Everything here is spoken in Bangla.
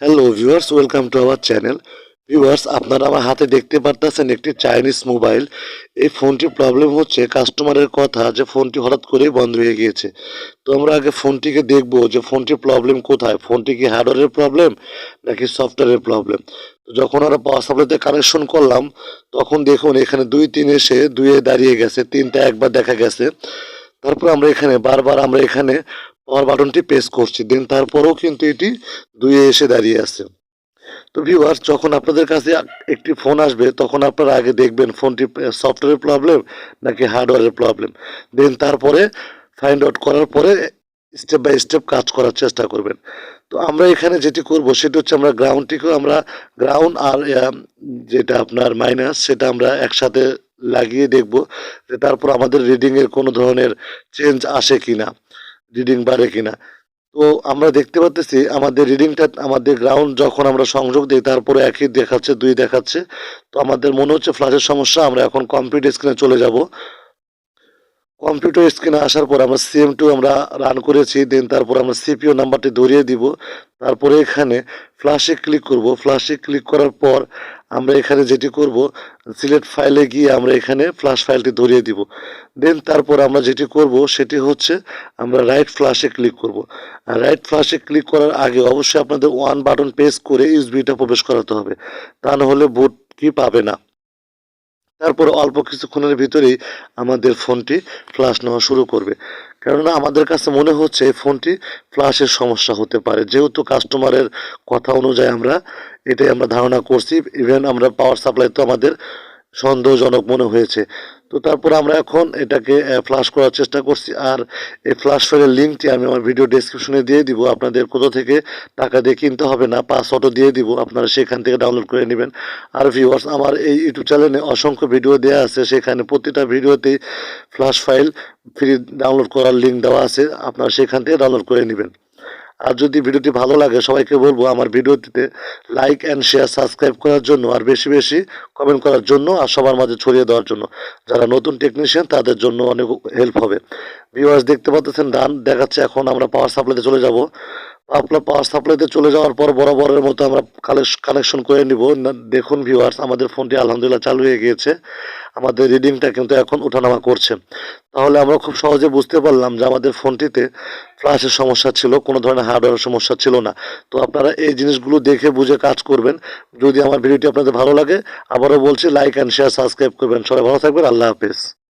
Hello viewers welcome to our channel viewers আপনারা আমার হাতে দেখতে পারতেছেন একটি চাইনিজ মোবাইল এই ফোনটির প্রবলেম হচ্ছে কাস্টমারের কথা যে ফোনটি হঠাৎ করেই বন্ধ হয়ে গিয়েছে। তো আমরা আগে ফোনটিকে দেখব যে ফোনটির প্রবলেম কোথায়? ফোনটি কি হার্ডওয়্যারের প্রবলেম নাকি সফটওয়্যারের প্রবলেম তো যখন আমরা পাওয়ার সাপ্লাইতে কানেকশন করলাম, তখন দেখুন এখানে দুই তিন এসে দুইয়ে দাঁড়িয়ে গেছে, তিনটা একবার দেখা গেছে। তারপর আমরা এখানে বারবার আমরা এখানে পাওয়ার বাটনটি প্রেস করছি। দেন তারপরেও কিন্তু এটি দুইয়ে এসে দাঁড়িয়ে আছে। তো ভিউয়ার্স যখন আপনাদের কাছে একটি ফোন আসবে, তখন আপনারা আগে দেখবেন ফোনটি সফটওয়্যারের প্রবলেম নাকি হার্ডওয়্যারের প্রবলেম দেন তারপরে ফাইন্ড আউট করার পরে স্টেপ বাই স্টেপ কাজ করার চেষ্টা করবেন। তো আমরা এখানে যেটি করব, সেটা হচ্ছে আমরা গ্রাউন্ডটিকেও আমরা গ্রাউন্ড আর যেটা আপনার মাইনাস সেটা আমরা একসাথে লাগিয়ে দেখব যে তারপর আমাদের রিডিংয়ের কোনো ধরনের চেঞ্জ আসে কিনা। রিডিং বাড়ে কিনা। তো আমরা দেখতে পাচ্ছি আমাদের রিডিংটা আমাদের গ্রাউন্ড যখন আমরা সংযোগ দিই, তারপরে একই দেখাচ্ছে, দুই দেখাচ্ছে। তো আমাদের মনে হচ্ছে ফ্ল্যাশের সমস্যা, আমরা এখন কম্পিউটার স্ক্রিনে চলে যাব। কম্পিউটার স্ক্রিনে আসার পর আমরা সিএম টু আমরা রান করেছি দেন তারপর আমরা সিপিও নাম্বারটি ধরিয়ে দিব। তারপরে এখানে ফ্ল্যাশে ক্লিক করব। ফ্ল্যাশে ক্লিক করার পর আমরা এখানে যেটি করব সিলেক্ট ফাইলে গিয়ে আমরা এখানে ফ্লাশ ফাইলটি ধরিয়ে দিব। দেন তারপর আমরা যেটি করব, সেটি হচ্ছে আমরা রাইট ফ্ল্যাশে ক্লিক করব। আর রাইট ফ্ল্যাশে ক্লিক করার আগে অবশ্যই আপনাদের ওয়ান বাটন প্রেস করে ইউএসবিটা প্রবেশ করাতে হবে। তা না হলে বুট কি পাবে না। তারপর অল্প কিছুক্ষণের ভিতরেই আমাদের ফোনটি ফ্লাশ নেওয়া শুরু করবে। কেননা আমাদের কাছে মনে হচ্ছে ফোনটি ফ্লাশের সমস্যা হতে পারে। যেহেতু কাস্টমারের কথা অনুযায়ী আমরা এটাই আমরা ধারণা করছি। ইভেন আমরা পাওয়ার সাপ্লাই তো আমাদের সন্দেহজনক মনে হয়েছে। তো তারপর আমরা এখন এটাকে ফ্লাশ করার চেষ্টা করছি। আর এই ফ্লাশ ফাইলের লিঙ্কটি আমি আমার ভিডিও ডেসক্রিপশনে দিয়ে দিব। আপনাদের কোথা থেকে টাকা দিয়ে কিনতে হবে না পাসওয়ার্ডও দিয়ে দিব। আপনারা সেখান থেকে ডাউনলোড করে নেবেন। আর ভিউয়ার্স আমার এই ইউটিউব চ্যানেলে অসংখ্য ভিডিও দেওয়া আছে। সেখানে প্রতিটা ভিডিওতেই ফ্লাশ ফাইল ফ্রি ডাউনলোড করার লিঙ্ক দেওয়া আছে। আপনারা সেখান থেকে ডাউনলোড করে নেবেন। আর যদি ভিডিওটি ভালো লাগে, সবাইকে বলব আমার ভিডিওটিতে লাইক অ্যান্ড শেয়ার সাবস্ক্রাইব করার জন্য আর বেশি বেশি কমেন্ট করার জন্য আর সবার মাঝে ছড়িয়ে দেওয়ার জন্য। যারা নতুন টেকনিশিয়ান তাদের জন্য অনেক হেল্প হবে। ভিউয়ার্স দেখতে পাচ্ছেন, ডান দেখাচ্ছে, এখন আমরা পাওয়ার সাপ্লাইতে চলে যাব। আপনার পাওয়ার সাপ্লাইতে চলে যাওয়ার পর বরাবরের মতো আমরা কানেকশন করে নিব। দেখুন ভিউয়ার্স আমাদের ফোনটি আলহামদুলিল্লাহ চালু হয়ে গিয়েছে। আমাদের রিডিংটা কিন্তু এখন ওঠানামা করছে। তাহলে আমরা খুব সহজে বুঝতে পারলাম যে আমাদের ফোনটিতে ফ্ল্যাশের সমস্যা ছিল, কোনো ধরনের হার্ডওয়্যার সমস্যা ছিল না। তো আপনারা এই জিনিসগুলো দেখে বুঝে কাজ করবেন। যদি আমার ভিডিওটি আপনাদের ভালো লাগে, আবারও বলছি লাইক অ্যান্ড শেয়ার সাবস্ক্রাইব করবেন। সবাই ভালো থাকবেন, আল্লাহ হাফেজ।